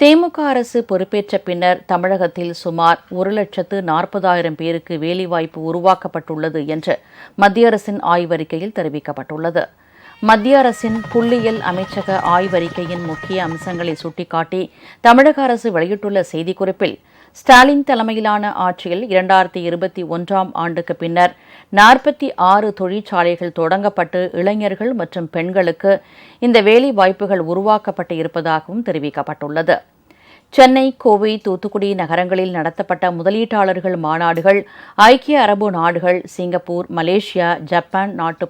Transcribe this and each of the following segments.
திமுக அரசு பொறுப்பேற்ற பின்னர் தமிழகத்தில் சுமார் ஒரு லட்சத்து நாற்பதாயிரம் பேருக்கு வேலைவாய்ப்பு உருவாக்கப்பட்டுள்ளது என்று மத்திய அரசின் ஆய்வறிக்கையில் தெரிவிக்கப்பட்டுள்ளது. மத்திய அரசின் புள்ளியியல் அமைச்சக ஆய்வறிக்கையின் முக்கிய அம்சங்களை சுட்டிக்காட்டி தமிழக அரசு வெளியிட்டுள்ள செய்திக்குறிப்பில் ஸ்டாலின் தலைமையிலான ஆட்சியில் இரண்டாயிரத்தி இருபத்தி ஒன்றாம் ஆண்டுக்கு பின்னர் நாற்பத்தி ஆறு தொழிற்சாலைகள் தொடங்கப்பட்டு இளைஞர்கள் மற்றும் பெண்களுக்கு இந்த வேலை வாய்ப்புகள் உருவாக்கப்பட்டு இருப்பதாகவும் தெரிவிக்கப்பட்டுள்ளது. சென்னை கோவை தூத்துக்குடி நகரங்களில் நடத்தப்பட்ட முதலீட்டாளர்கள் மாநாடுகள் ஐக்கிய அரபு நாடுகள் சிங்கப்பூர் மலேசியா ஜப்பான் நாட்டு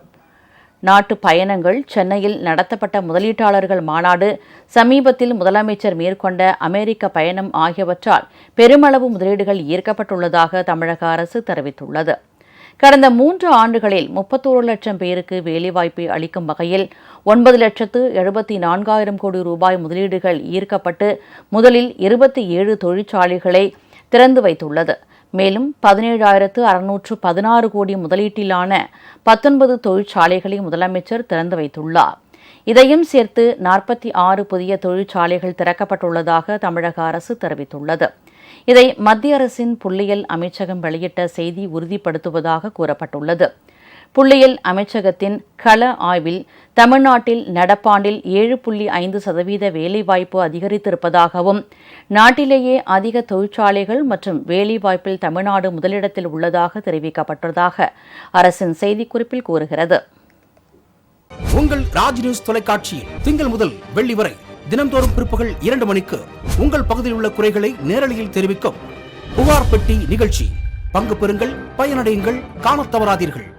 நாட்டு பயணங்கள் சென்னையில் நடத்தப்பட்ட முதலீட்டாளர்கள் மாநாடு சமீபத்தில் முதலமைச்சர் மேற்கொண்ட அமெரிக்க பயணம் ஆகியவற்றால் பெருமளவு முதலீடுகள் ஈர்க்கப்பட்டுள்ளதாக தமிழக அரசு தெரிவித்துள்ளது. கடந்த மூன்று ஆண்டுகளில் முப்பத்தோரு லட்சம் பேருக்கு வேலைவாய்ப்பை அளிக்கும் வகையில் ஒன்பது லட்சத்து எழுபத்தி நான்காயிரம் கோடி ரூபாய் முதலீடுகள் ஈர்க்கப்பட்டு முதலில் இருபத்தி ஏழு தொழிற்சாலைகளை திறந்து வைத்துள்ளது. மேலும் பதினேழாயிரத்து அறுநூற்று பதினாறு கோடி முதலீட்டிலான பத்தொன்பது தொழிற்சாலைகளை முதலமைச்சர் திறந்து வைத்துள்ளார். இதையும் சேர்த்து நாற்பத்தி ஆறு புதிய தொழிற்சாலைகள் திறக்கப்பட்டுள்ளதாக தமிழக அரசு தெரிவித்துள்ளது. இதை மத்திய அரசின் புள்ளியியல் அமைச்சகம் வெளியிட்ட செய்தி உறுதிப்படுத்துவதாக கூறப்பட்டுள்ளது. புள்ளியியல் அமைச்சகத்தின் கள ஆய்வில் தமிழ்நாட்டில் நடப்பாண்டில் ஏழு புள்ளி ஐந்து சதவீத வேலைவாய்ப்பு அதிகரித்திருப்பதாகவும் நாட்டிலேயே அதிக தொழிற்சாலைகள் மற்றும் வேலைவாய்ப்பில் தமிழ்நாடு முதலிடத்தில் உள்ளதாக தெரிவிக்கப்பட்டதாக அரசின் செய்திக்குறிப்பில் கூறுகிறது. உங்கள் ராஜ் நியூஸ் தொலைக்காட்சியில் திங்கள் முதல் வெள்ளி வரை தினந்தோறும் பிற்பகல் இரண்டு மணிக்கு உங்கள் பகுதியில் உள்ள குறைகளை நேரலையில் தெரிவிக்கும் புகார் பெட்டி நிகழ்ச்சி. பங்கு பெறுங்கள் பயனடையுங்கள் காணத் தவறாதீர்கள்.